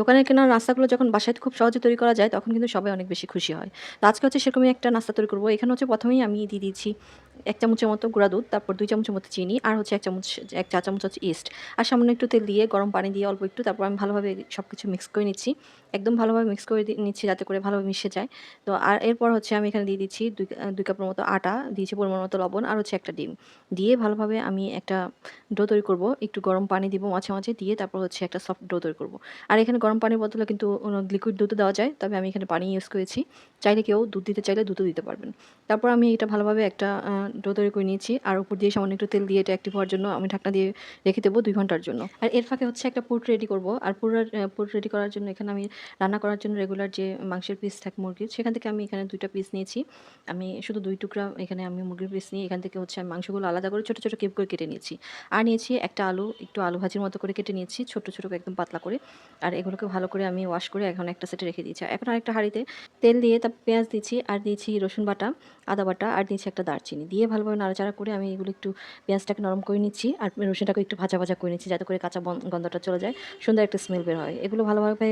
দোকানের কেনার নাস্তাগুলো যখন বাসায় খুব সহজে তৈরি করা যায়, তখন কিন্তু সবাই অনেক বেশি খুশি হয়। তো আজকে হচ্ছে সেরকমই একটা নাস্তা তৈরি করব। এখানে হচ্ছে প্রথমেই আমি দিয়ে দিচ্ছি এক চামচের মতো গুঁড়া দুধ, তারপর দুই চামচের মতো চিনি, আর হচ্ছে এক চামচ, এক চা চামচ হচ্ছে ইস্ট আর সামান্য একটু তেল দিয়ে, গরম পানি দিয়ে অল্প একটু, তারপর আমি ভালোভাবে সব কিছু মিক্স করে নিচ্ছি। একদম ভালোভাবে মিক্স করে নিচ্ছি যাতে করে ভালোভাবে মিশে যায়। তো আর এরপর হচ্ছে আমি এখানে দিয়ে দিচ্ছি দুই দুই কাপের মতো আটা, দিয়েছি পরিমাণ মতো লবণ, আর হচ্ছে একটা ডিম। দিয়ে ভালোভাবে আমি একটা ডো তৈরি করব। একটু গরম পানি দিব মাঝে মাঝে, দিয়ে তারপর হচ্ছে একটা সফট ডো তৈরি করব। আর এখানে গরম পানির বদলে কিন্তু লিকুইড দুধও দেওয়া যায়, তবে আমি এখানে পানি ইউজ করেছি। চাইলে কেউ দুধ দিতে চাইলে দুধও দিতে পারবেন। তারপর আমি এটা ভালোভাবে একটা ডো তৈরি করে নিয়েছি আর উপর দিয়ে সামান্য একটু তেল দিয়ে এটা অ্যাক্টিভ হওয়ার জন্য আমি ঢাকনা দিয়ে রেখে দেবো দুই ঘণ্টার জন্য। আর এর ফাঁকে হচ্ছে একটা পুট রেডি করব। আর পুরো পুট রেডি করার জন্য এখানে আমি রান্না করার জন্য রেগুলার যে মাংসের পিস থাকে মুরগির, সেখান থেকে আমি এখানে দুইটা পিস নিয়েছি। আমি শুধু দুই টুকরা এখানে আমি মুরগির পিস নিয়ে এখান থেকে হচ্ছে আমি মাংসগুলো আলাদা করে ছোটো ছোটো কিপ করে কেটে নিয়েছি। আর নিয়েছি একটা আলু, একটু আলু ভাজির মতো করে কেটে নিয়েছি, ছোটো ছোটো একদম পাতলা করে। আর এগুলোকে ভালো করে আমি ওয়াশ করে এখন একটা সেটে রেখে দিয়েছি। এখন আরেকটা হাঁড়িতে তেল দিয়ে তার পেঁয়াজ দিচ্ছি আর দিয়েছি রসুন বাটা, আদা বাটা, আর দিয়েছি একটা দারচিনি। দিয়ে ভালোভাবে নাড়াচাড়া করে আমি এগুলো একটু পেঁয়াজটাকে নরম করে নিচ্ছি আর রসুনটাকে একটু ভাজা ভাজা করে নিচ্ছি যাতে করে কাঁচা গন্ধটা চলে যায়। সুন্দর একটা স্মেল বের হয়। এগুলো ভালোভাবে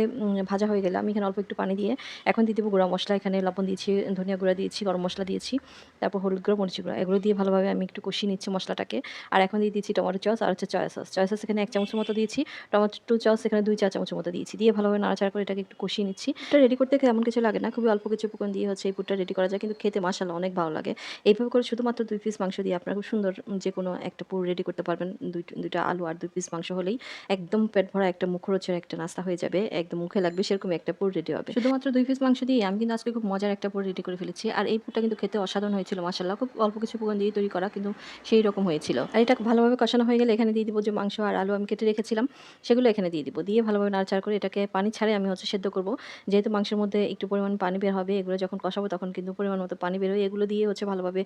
ভাজা হয়ে গেলে আমি এখানে অল্প একটু পানি দিয়ে এখন দিয়ে দেবো গুঁড়া মশলা। এখানে লবণ দিয়েছি, ধনিয়া গুঁড়া দিয়েছি, গরম মশলা দিয়েছি, তারপর হলুদ গুঁড়ো মরিচ গুঁড়ো। এগুলো দিয়ে ভালোভাবে আমি একটু কষিয়ে নিচ্ছি মশলাটাকে। আর এখন দিয়ে দিচ্ছি টমেটো চস আর হচ্ছে চয়া সস চয়া সস এখানে এক চামচের মতো দিয়েছি। টমেটো চস এখানে দুই চা চামচের মতো দিয়েছি। দিয়ে ভালোভাবে নাড়াচাড়া করে এটাকে একটু কষিয়ে নিচ্ছি। এটা রেডি করতে এমন কিছু লাগে না। খুবই অল্প কিছু উপকরণ দিয়ে হচ্ছে এই পুরটা রেডি করা যায়। কিন্তু খেতে মাসাল্লাহ অনেক ভালো লাগে। এইভাবে করে শুধুমাত্র দুই পিস মাংস দিয়ে আপনারা খুব সুন্দর যে কোনো একটা পুর রেডি করতে পারবেন। দুই, দুইটা আলু আর দুই পিস মাংস হলেই একদম পেট ভরা একটা মুখরোচের একটা নাস্তা হয়ে যাবে। একদম মুখে লাগবে সেরকম একটা পুর রেডি হবে। শুধুমাত্র দুই পিস মাংস দিয়ে আমি কিন্তু আজকে খুব মজার একটা পুর রেডি করে ফেলেছি। আর এই পুরটা কিন্তু খেতে অসাধারণ হয়েছিল মাসাল্লাহ খুব অল্প কিছু উপকরণ দিয়ে তৈরি করা কিন্তু সেই রকম হয়েছিল। আর এটা ভালোভাবে কষানো হয়ে গেলে এখানে দিয়ে দিব যে মাংস আর আলু আমি কেটে রেখেছিলাম, সেগুলো এখানে দিয়ে দিব। দিয়ে ভালোভাবে নাড়াচাড়া করে এটাকে পানি ছাড়ে আমি হচ্ছে সেদ্ধ করব। যেহেতু মাংসের মধ্যে একটু পরিমাণ পানি বের হবে, এগুলো যখন কষাবো তখন কিন্তু পরিমাণ মতো পানি বের হয় এগুলো দিয়ে হচ্ছে ভালোভাবে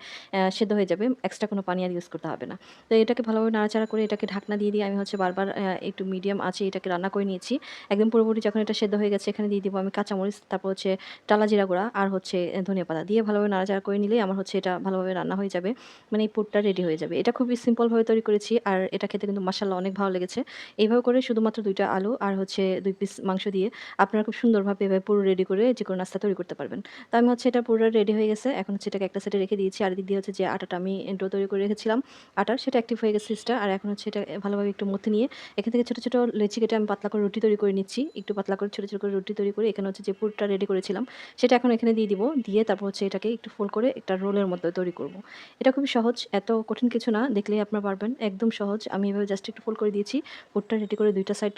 সেদ্ধ হয়ে যাবে এক্সট্রা কোনো পানি আর ইউজ করতে হবে না। তো এটাকে ভালোভাবে নাড়াচাড়া করে এটাকে ঢাকনা দিয়ে দিয়ে আমি হচ্ছে বারবার একটু মিডিয়াম আছে এটাকে রান্না করে নিয়েছি। একদম পুরোপুরি যখন এটা সেদ্ধ হয়ে গেছে এখানে দিয়ে দিব আমি কাঁচামরিচ, তারপর হচ্ছে টালা জিরা গুঁড়া আর হচ্ছে ধনিয়া পাতা। দিয়ে ভালোভাবে নাড়াচাড়া করে নিলেই আমার হচ্ছে এটা ভালোভাবে রান্না হয়ে যাবে মানে এই পুরটা রেডি হয়ে যাবে। এটা খুবই সিম্পলভাবে তৈরি করেছি আর এটা খেতে কিন্তু মাসাল্লাহ অনেক ভালো লেগেছে। এইভাবে করে শুধুমাত্র দুইটা আলু আর হচ্ছে দুই পিস মাংস দিয়ে আপনারা খুব সুন্দরভাবে এভাবে পুরো রেডি করে যে কোনো নাস্তা তৈরি করতে পারবেন। তো আমি হচ্ছে এটা পুরো রেডি হয়ে গেছে, এখন হচ্ছে এটাকে একটা সেটে রেখে দিয়েছি। আর দিক দিয়ে হচ্ছে যে আটাটা আমি ডো তৈরি করে রেখেছিলাম। আটার সেটা অ্যাক্টিভ হয়ে গেছে সিস্টা আর এখন হচ্ছে এটা ভালোভাবে একটু মধ্যে নিয়ে এখান থেকে ছোটো ছোটো লেচি কেটে আমি পাতলা করে রুটি তৈরি করে নিচ্ছি। একটু পাতলা করে ছোটো ছোটো করে রুটি তৈরি করে এখানে হচ্ছে যে পুরটা রেডি করেছিলাম, সেটা এখন এখানে দিয়ে দিব। দিয়ে তারপর হচ্ছে এটাকে একটু ফোল্ড করে একটা রোলের মতো তৈরি করব। এটা খুবই সহজ, এত কঠিন কিছু না, দেখলেই আপনারা পারবেন। একদম সহজ। আমি এভাবে জাস্ট একটু ফোল করে দিয়েছি। পুরটা রেডি করে দুইটা সাইড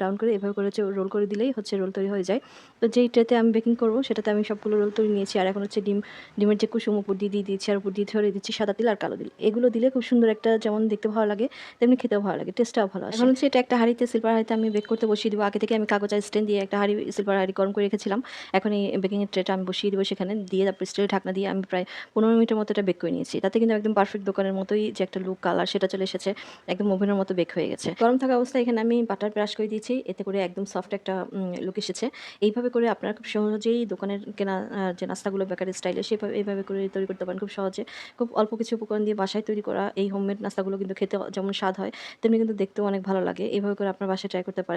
ডাউন করে এভাবে করে হচ্ছে রোল করে দিলেই হচ্ছে রোল তৈরি হয়ে যায়। তো যেইটাতে আমি বেকিং করব, সেটাতে আমি সবগুলো রোল তৈরি নিয়েছি। আর এখন হচ্ছে ডিম, ডিমের যে কুসুম, উপর দিয়ে দিয়ে দিয়েছি। আর উপর দিয়ে ছড়িয়ে দিচ্ছি সাদা তিল আর কালো তিল। এগুলো দিলে খুব সুন্দর একটা যেমন দেখতে ভালো লাগে, তেমনি খেতেও ভালো লাগে টেস্টটাও ভালো এখন হচ্ছে এটা একটা হাঁড়িতে সিলভার হাঁড়িতে আমি বেক করতে বসিয়ে দিব। আগে থেকে আমি কাগজ আর স্ট্যান্ড দিয়ে একটা হাঁড়ি সিলভার হাঁড়ি গরম করে রেখেছিলাম। এখন এই বেকিংয়ের ট্রেটা আমি বসিয়ে দিব সেখানে। দিয়ে তারপর স্টিলের ঢাকনা দিয়ে আমি প্রায় পনেরো মিনিটের মতো এটা বেক করে নিয়েছি। তাতে কিন্তু একদম পারফেক্ট দোকানের মতোই যে একটা লুক কালার সেটা চলে এসেছে। একদম ওভেনের মতো বেক হয়ে গেছে। গরম থাকা অবস্থায় এখানে আমি বাটার ব্রাশ করে দিয়েছি। এতে করে একদম সফট একটা লুক এসেছে। এইভাবে করে আপনারা খুব সহজেই দোকানের কেনা যে নাস্তাগুলো বেকারি স্টাইলে সেভাবে, এইভাবে করে তৈরি করতে পারেন। খুব সহজে খুব অল্প কিছু উপকরণ দিয়ে বাসায় তৈরি করা এই হোমমেড নাস্তাগুলো কিন্তু খেতে যেমন স্বাদ হয়, তেমনি কিন্তু দেখতেও অনেক ভালো লাগে। এইভাবে করে আপনার বাসায় ট্রাই করতে পারেন।